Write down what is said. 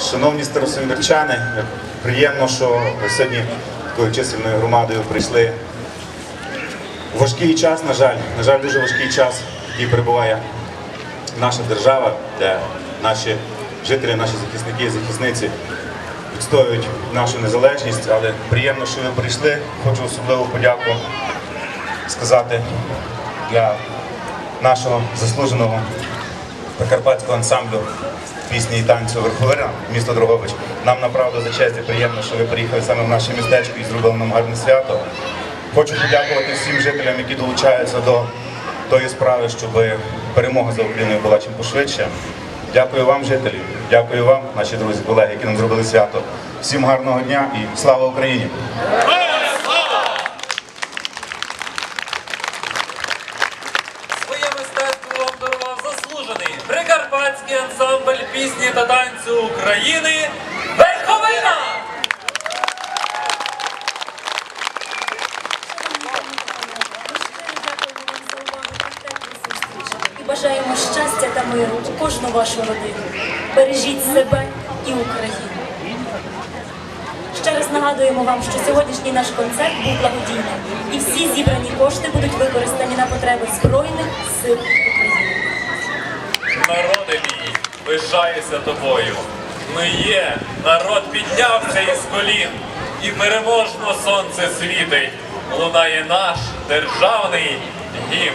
Шановні старосамірчани, приємно, що сьогодні такою чисельною громадою прийшли. Важкий час, на жаль, на жаль, дуже важкий час, який перебуває наша держава, де наші жителі, наші захисники і захисниці відстоюють нашу незалежність, але приємно, що ви прийшли. Хочу особливу подяку сказати для нашого заслуженого прикарпатського ансамблю пісні і танцю Верховина, місто Дрогович. Нам направду за честь і приємно, що ви приїхали саме в наше містечко і зробили нам гарне свято. Хочу подякувати всім жителям, які долучаються до тої справи, щоб перемога за Україною була чим пошвидше. Дякую вам, жителі. Дякую вам, наші друзі, колеги, які нам зробили свято. Всім гарного дня і слава Україні! Прикарпатський ансамбль пісні та танцю України Верховина! І бажаємо щастя та миру у кожну вашу родину. Бережіть себе і Україну. Ще раз нагадуємо вам, що сьогоднішній наш концерт був благодійним, і всі зібрані кошти будуть використані на потреби Збройних сил України. Народи мій, пишаюся тобою. Ми є, народ піднявся із колін, і переможно сонце світить. Лунає наш державний гімн.